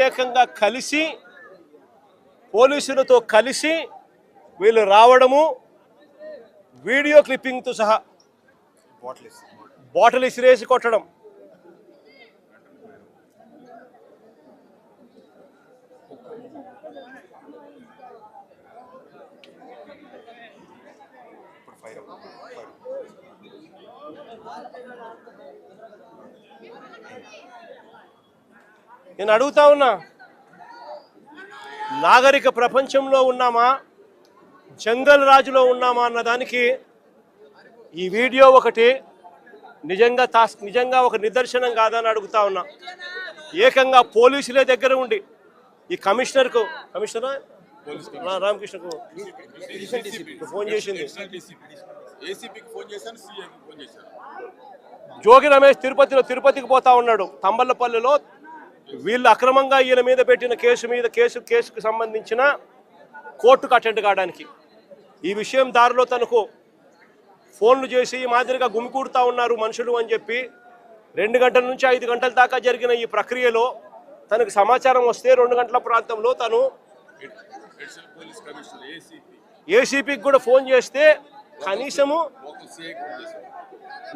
ప్రత్యేకంగా కలిసి పోలీసులతో కలిసి వీళ్ళు రావడము వీడియో క్లిప్పింగ్తో సహా బాటిల్ ఇసిరేసి కొట్టడం. నేను అడుగుతా ఉన్నా నాగరిక ప్రపంచంలో ఉన్నామా? జంగల్ రాజులో ఉన్నామా అన్న దానికి ఈ వీడియో ఒకటి నిజంగా తాస్ నిజంగా ఒక నిదర్శనం కాదని అడుగుతా ఉన్నా. ఏకంగా పోలీసులే దగ్గర ఉండి ఈ కమిషనర్కు కమిషనర్? రామకృష్ణకు ఫోన్ చేసింది. జోగి రమేష్ తిరుపతిలో తిరుపతికి పోతా ఉన్నాడు. తంబల్లపల్లిలో వీళ్ళు అక్రమంగా ఈయన మీద పెట్టిన కేసు మీద కేసు కేసుకు సంబంధించిన కోర్టుకు అటెండ్ కావడానికి. ఈ విషయం దారిలో తనకు ఫోన్లు చేసి ఈ మాదిరిగా గుమికూడుతా ఉన్నారు మనుషులు అని చెప్పి రెండు గంటల నుంచి ఐదు గంటల దాకా జరిగిన ఈ ప్రక్రియలో తనకు సమాచారం వస్తే రెండు గంటల ప్రాంతంలో తను ఏసీపీకి కూడా ఫోన్ చేస్తే కనీసము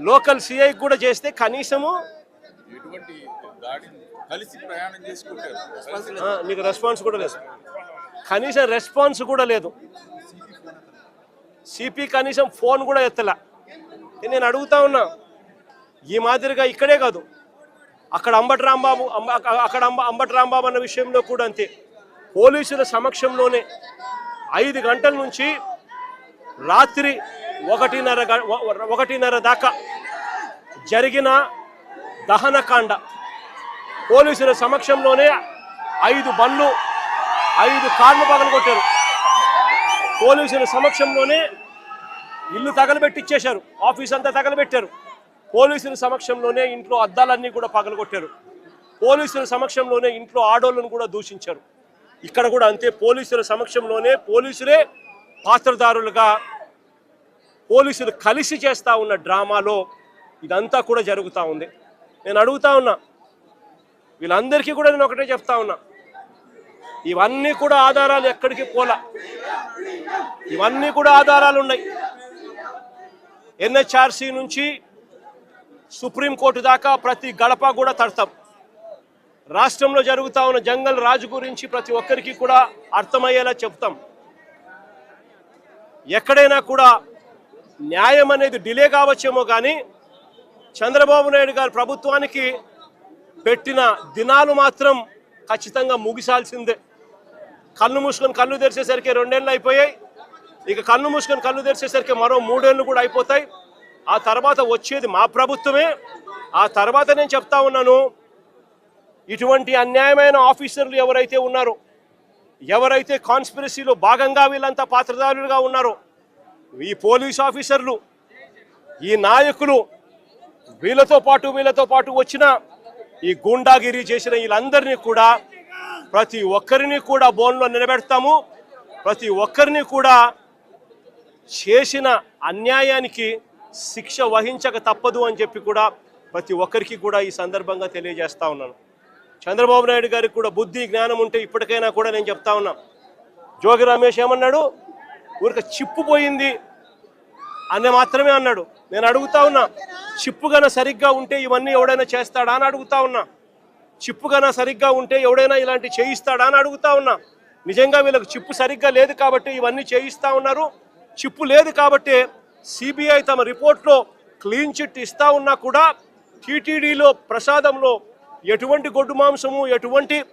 లోకల్ సిఐకి కూడా చేస్తే కనీసము ఎటువంటి గాడిని కలిసి ప్రయాణం చేసుకుంటారు నీకు రెస్పాన్స్ కూడా లేదు. కనీసం రెస్పాన్స్ కూడా లేదు. సిపి కనీసం ఫోన్ కూడా ఎత్తలా. నేను అడుగుతా ఉన్నా. ఈ మాదిరిగా ఇక్కడే కాదు. అక్కడ అంబటి రాంబాబు అంబ- అక్క- అక్కడ అంబ అంబటి రాంబాబు అన్న విషయంలో కూడా అంతే. పోలీసుల సమక్షంలోనే ఐదు గంటల నుంచి రాత్రి ఒకటిన్నర ఒకటిన్నర దాకా జరిగిన దహనకాండ. పోలీసుల సమక్షంలోనే ఐదు బండ్లు ఐదు కార్లు పగలగొట్టారు పోలీసుల సమక్షంలోనే ఇల్లు తగలబెట్టిచ్చేశారు. ఆఫీస్ అంతా తగలబెట్టారు. పోలీసుల సమక్షంలోనే ఇంట్లో అద్దాలన్నీ కూడా పగలగొట్టారు. పోలీసుల సమక్షంలోనే ఇంట్లో ఆడోళ్ళను కూడా దూషించారు. ఇక్కడ కూడా అంతే పోలీసుల సమక్షంలోనే పోలీసులే పాత్రదారులుగా పోలీసులు కలిసి చేస్తా ఉన్న డ్రామాలో ఇదంతా కూడా జరుగుతూ ఉంది. నేను అడుగుతా ఉన్నా. వీళ్ళందరికీ కూడా నేను ఒకటే చెప్తా ఉన్నా. ఇవన్నీ కూడా ఆధారాలు ఎక్కడికి పోలా. ఇవన్నీ కూడా ఆధారాలు ఉన్నాయి. ఎన్హెచ్ఆర్సీ నుంచి సుప్రీంకోర్టు దాకా ప్రతి గడప కూడా తడతాం. రాష్ట్రంలో జరుగుతా ఉన్న జంగల్ రాజు గురించి ప్రతి ఒక్కరికి కూడా అర్థమయ్యేలా చెప్తాం. ఎక్కడైనా కూడా న్యాయం అనేది డిలే కావచ్చేమో కానీ చంద్రబాబు నాయుడు గారు ప్రభుత్వానికి పెట్టిన దినాలు మాత్రం ఖచ్చితంగా ముగిసాల్సిందే కళ్ళు మూసుకొని కళ్ళు తెరిచేసరికి రెండేళ్ళు అయిపోయాయి. ఇక కళ్ళు మూసుకొని కళ్ళు తెరిచేసరికి మరో మూడేళ్ళు కూడా అయిపోతాయి. ఆ తర్వాత వచ్చేది మా ప్రభుత్వమే. ఆ తర్వాత నేను చెప్తా ఉన్నాను ఇటువంటి అన్యాయమైన ఆఫీసర్లు ఎవరైతే ఉన్నారో ఎవరైతే కాన్స్పిరసీలో భాగంగా వీళ్ళంతా పాత్రదారులుగా ఉన్నారో ఈ పోలీస్ ఆఫీసర్లు ఈ నాయకులు వీళ్ళతో పాటు వీళ్ళతో పాటు వచ్చిన ఈ గూండాగిరి చేసిన వీళ్ళందరినీ కూడా ప్రతి ఒక్కరిని కూడా బోన్లో నిలబెడతాము. ప్రతి ఒక్కరిని కూడా చేసిన అన్యాయానికి శిక్ష వహించక తప్పదు అని చెప్పి కూడా ప్రతి ఒక్కరికి కూడా ఈ సందర్భంగా తెలియజేస్తా ఉన్నాను. చంద్రబాబు నాయుడు గారికి కూడా బుద్ధి జ్ఞానం ఉంటే ఇప్పటికైనా కూడా నేను చెప్తా ఉన్నా. జోగి రమేష్ ఏమన్నాడు? ఊరిక చిప్పు పోయింది. అన్న మాత్రమే అన్నాడు. నేను అడుగుతా ఉన్నా చిప్పు గన సరిగ్గా ఉంటే ఇవన్నీ ఎవడైనా చేస్తాడా? అని అడుగుతా ఉన్నా. చిప్పు గన సరిగ్గా ఉంటే ఎవడైనా ఇలాంటి చేయిస్తాడా? అని అడుగుతా ఉన్నా. నిజంగా వీళ్ళకి చిప్పు సరిగ్గా లేదు కాబట్టి ఇవన్నీ చేయిస్తా ఉన్నారు. చిప్పు లేదు కాబట్టి సిబిఐ తమ రిపోర్ట్లో క్లీన్ చిట్ ఇస్తా ఉన్నా కూడా టీటీడీలో ప్రసాదంలో ఎటువంటి గొడ్డు మాంసము ఎటువంటి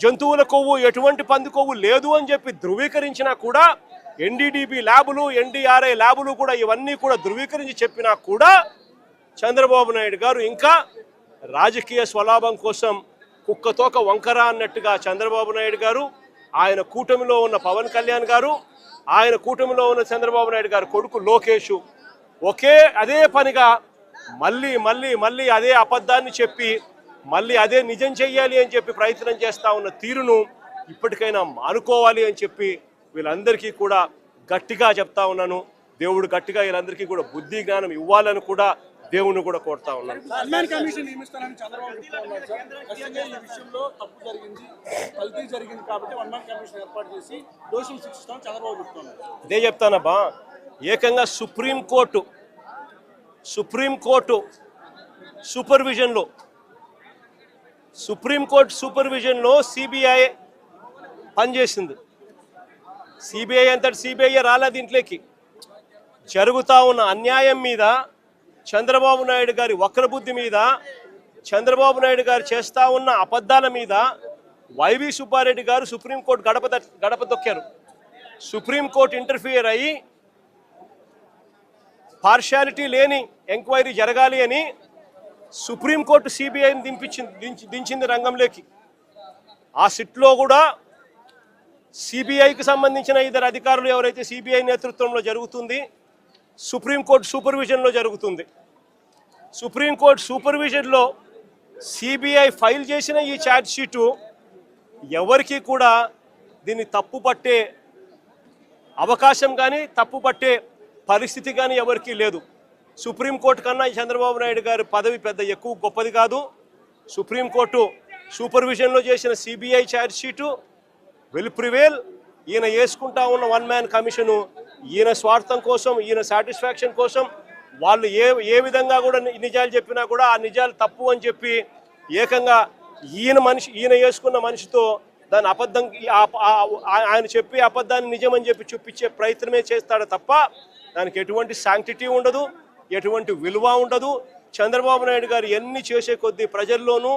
జంతువుల కొవ్వు ఎటువంటి పంది కొవ్వు లేదు అని చెప్పి ధృవీకరించినా కూడా ఎన్డీడీబీ ల్యాబులు ఎన్డీఆర్ఐ ల్యాబులు కూడా ఇవన్నీ కూడా ధృవీకరించి చెప్పినా కూడా చంద్రబాబు నాయుడు గారు ఇంకా రాజకీయ స్వలాభం కోసం కుక్కతోక వంకర అన్నట్టుగా చంద్రబాబు నాయుడు గారు ఆయన కూటమిలో ఉన్న పవన్ కళ్యాణ్ గారు ఆయన కూటమిలో ఉన్న చంద్రబాబు నాయుడు గారు కొడుకు లోకేష్ ఒకే అదే పనిగా మళ్ళీ మళ్ళీ మళ్ళీ అదే అబద్ధాన్ని చెప్పి మళ్ళీ అదే నిజం చెయ్యాలి అని చెప్పి ప్రయత్నం చేస్తూ ఉన్న తీరును ఇప్పటికైనా మానుకోవాలి అని చెప్పి వీళ్ళందరికీ కూడా గట్టిగా చెప్తా ఉన్నాను. దేవుడు గట్టిగా వీళ్ళందరికీ కూడా బుద్ధి జ్ఞానం ఇవ్వాలని కూడా దేవుణ్ణి కూడా కోరుతా ఉన్నాను. ఇదే చెప్తానబ్బా. ఏకంగా సుప్రీంకోర్టు సుప్రీంకోర్టు సూపర్విజన్లో సుప్రీంకోర్టు సూపర్విజన్లో సిబిఐ పనిచేసింది. సిబిఐ అంతటి సిబిఐ రాలేదు దీంట్లోకి. జరుగుతూ ఉన్న అన్యాయం మీద చంద్రబాబు నాయుడు గారి వక్రబుద్ధి మీద చంద్రబాబు నాయుడు గారు చేస్తూ ఉన్న అబద్ధాల మీద వైవి సుబ్బారెడ్డి గారు సుప్రీంకోర్టు గడప గడప దొక్కారు. సుప్రీంకోర్టు ఇంటర్ఫియర్ అయ్యి పార్షాలిటీ లేని ఎంక్వైరీ జరగాలి అని సుప్రీంకోర్టు సిబిఐని దింపించింది దించి- దించింది రంగంలోకి. ఆ సిట్లో కూడా సిబిఐకి సంబంధించిన ఇద్దరు అధికారులు ఎవరైతే సిబిఐ నేతృత్వంలో జరుగుతుంది సుప్రీంకోర్టు సూపర్విజన్లో జరుగుతుంది. సుప్రీంకోర్టు సూపర్విజన్లో సిబిఐ ఫైల్ చేసిన ఈ ఛార్జ్షీటు ఎవరికి కూడా దీన్ని తప్పు పట్టే అవకాశం కానీ తప్పు పట్టే పరిస్థితి కానీ ఎవరికీ లేదు. సుప్రీంకోర్టు కన్నా చంద్రబాబు నాయుడు గారి పదవి పెద్ద ఎక్కువ గొప్పది కాదు. సుప్రీంకోర్టు సూపర్విజన్లో చేసిన సిబిఐ ఛార్జ్షీటు విల్ ప్రివేల్ ఈయన వేసుకుంటా ఉన్న వన్ మ్యాన్ కమిషను ఈయన స్వార్థం కోసం ఈయన సాటిస్ఫాక్షన్ కోసం వాళ్ళు ఏ ఏ విధంగా కూడా నిజాలు చెప్పినా కూడా ఆ నిజాలు తప్పు అని చెప్పి ఏకంగా ఈయన మనిషి ఈయన వేసుకున్న మనిషితో దాని అబద్ధం ఆయన చెప్పి అబద్ధాన్ని నిజమని చెప్పి చూపించే ప్రయత్నమే చేస్తాడు తప్ప దానికి ఎటువంటి శాంక్టిటీ ఉండదు ఎటువంటి విలువ ఉండదు. చంద్రబాబు నాయుడు గారు ఎన్ని చేసే కొద్దీ ప్రజల్లోనూ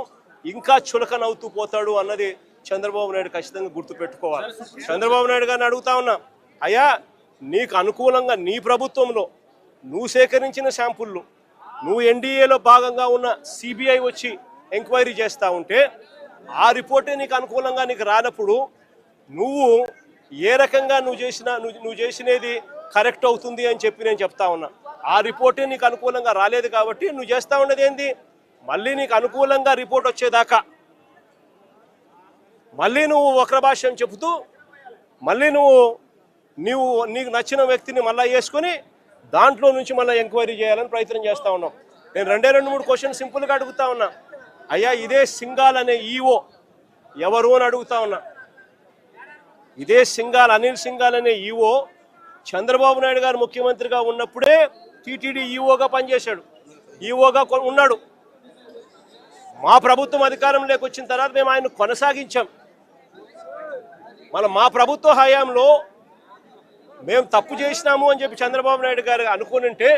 ఇంకా చులకనవుతూ పోతాడు అన్నది చంద్రబాబు నాయుడు ఖచ్చితంగా గుర్తుపెట్టుకోవాలి. చంద్రబాబు నాయుడు గారిని అడుగుతా ఉన్నా అయ్యా నీకు అనుకూలంగా నీ ప్రభుత్వంలో నువ్వు సేకరించిన శాంపుల్లు నువ్వు ఎన్డీఏలో భాగంగా ఉన్న సిబిఐ వచ్చి ఎంక్వైరీ చేస్తూ ఉంటే ఆ రిపోర్టే నీకు అనుకూలంగా నీకు రానప్పుడు నువ్వు ఏ రకంగా నువ్వు చేసిన నువ్వు చేసినది కరెక్ట్ అవుతుంది అని చెప్పి నేను చెప్తా ఉన్నా. ఆ రిపోర్టే నీకు అనుకూలంగా రాలేదు కాబట్టి నువ్వు చేస్తూ ఉన్నది ఏంది? మళ్ళీ నీకు అనుకూలంగా రిపోర్ట్ వచ్చేదాకా మళ్ళీ నువ్వు వక్ర భాష్యం చెబుతూ మళ్ళీ నువ్వు నీవు నీకు నచ్చిన వ్యక్తిని మళ్ళీ వేసుకొని దాంట్లో నుంచి మళ్ళీ ఎంక్వైరీ చేయాలని ప్రయత్నం చేస్తూ ఉన్నాం. నేను రెండే రెండు మూడు క్వశ్చన్ సింపుల్గా అడుగుతా ఉన్నా. అయ్యా ఇదే సింగాల్ అనే ఈఓ ఎవరు అని అడుగుతా ఉన్నా. ఇదే సింగాల్ అనిల్ సింగాల్ అనే ఈఓ చంద్రబాబు నాయుడు గారు ముఖ్యమంత్రిగా ఉన్నప్పుడే టీటీడీ ఈఓగా పనిచేశాడు. ఈఓగా ఉన్నాడు. మా ప్రభుత్వం అధికారంలోకి వచ్చిన తర్వాత మేము ఆయన కొనసాగించాం. మన మా ప్రభుత్వ హయాంలో మేము తప్పు చేసినాము అని చెప్పి చంద్రబాబు నాయుడు గారు అనుకుని ఉంటే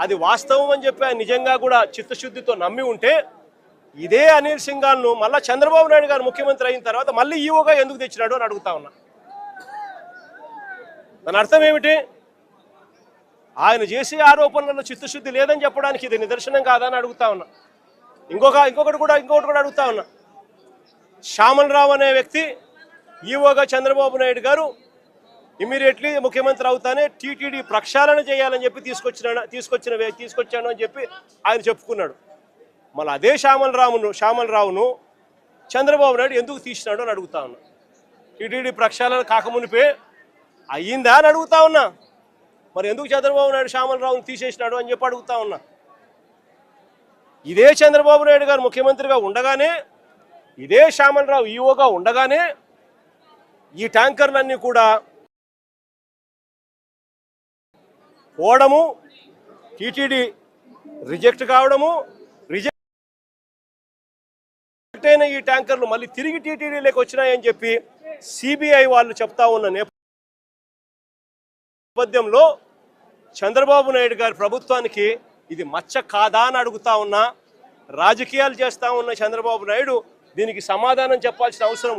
అది వాస్తవం అని చెప్పి ఆయన నిజంగా కూడా చిత్తశుద్ధితో నమ్మి ఉంటే ఇదే అనిల్ సింగాల్ను మళ్ళీ చంద్రబాబు నాయుడు గారు ముఖ్యమంత్రి అయిన తర్వాత మళ్ళీ ఈవోగా ఎందుకు తెచ్చినాడు అని అడుగుతా ఉన్నా. దాని అర్థం ఏమిటి? ఆయన చేసే ఆరోపణలలో చిత్తశుద్ధి లేదని చెప్పడానికి ఇది నిదర్శనం కాదని అడుగుతా ఉన్నా. ఇంకొక ఇంకొకటి కూడా ఇంకొకటి కూడా అడుగుతా ఉన్నా. శ్యామలరావు అనే వ్యక్తి ఈవోగా చంద్రబాబు నాయుడు గారు ఇమీడియట్లీ ముఖ్యమంత్రి అవుతానే టీటీడీ ప్రక్షాళన చేయాలని చెప్పి తీసుకొచ్చిన తీసుకొచ్చిన వే- తీసుకొచ్చాను అని చెప్పి ఆయన చెప్పుకున్నాడు. మళ్ళీ అదే శ్యామలరామును శ్యామలరావును చంద్రబాబు నాయుడు ఎందుకు తీసినాడు అని అడుగుతా ఉన్నా. టీటీడీ ప్రక్షాళన కాకమునిపే అయ్యిందా అని అడుగుతా ఉన్నా. మరి ఎందుకు చంద్రబాబు నాయుడు శ్యామలరావును తీసేసినాడు అని చెప్పి అడుగుతా ఉన్నా. ఇదే చంద్రబాబు నాయుడు గారు ముఖ్యమంత్రిగా ఉండగానే ఇదే శ్యామలరావు ఈఓగా ఉండగానే ఈ ట్యాంకర్లన్నీ కూడా పోవడము టీటీడీ రిజెక్ట్ కావడము రిజెక్ట్ అయిన ఈ ట్యాంకర్లు మళ్ళీ తిరిగి టీటీడీలోకి వచ్చినాయని చెప్పి సిబిఐ వాళ్ళు చెప్తా ఉన్న నేపథ్యంలో చంద్రబాబు నాయుడు గారి ప్రభుత్వానికి ఇది మచ్చ కాదా అని అడుగుతా ఉన్నా రాజకీయాలు చేస్తా ఉన్న చంద్రబాబు నాయుడు దీనికి సమాధానం చెప్పాల్సిన అవసరం